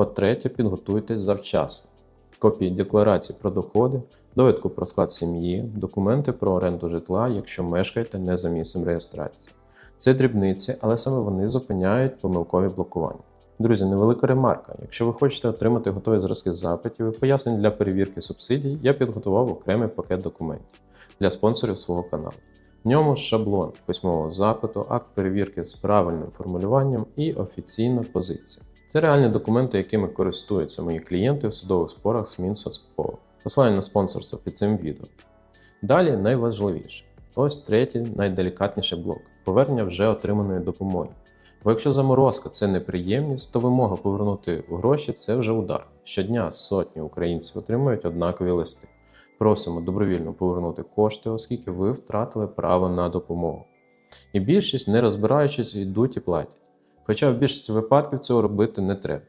По-третє, підготуйтесь завчасно. Копії декларацій про доходи, довідку про склад сім'ї, документи про оренду житла, якщо мешкаєте не за місцем реєстрації. Це дрібниці, але саме вони зупиняють помилкові блокування. Друзі, невелика ремарка. Якщо ви хочете отримати готові зразки запитів і пояснень для перевірки субсидій, я підготував окремий пакет документів для спонсорів свого каналу. В ньому шаблон письмового запиту, акт перевірки з правильним формулюванням і офіційна позиція. Це реальні документи, якими користуються мої клієнти в судових спорах з Мінсоцполу. Посилання на спонсорство під цим відео. Далі найважливіше. Ось третій найделікатніший блок повернення вже отриманої допомоги. Бо якщо заморозка це неприємність, то вимога повернути гроші це вже удар. Щодня сотні українців отримують однакові листи. Просимо добровільно повернути кошти, оскільки ви втратили право на допомогу. І більшість, не розбираючись, йдуть і платять. Хоча в більшості випадків цього робити не треба.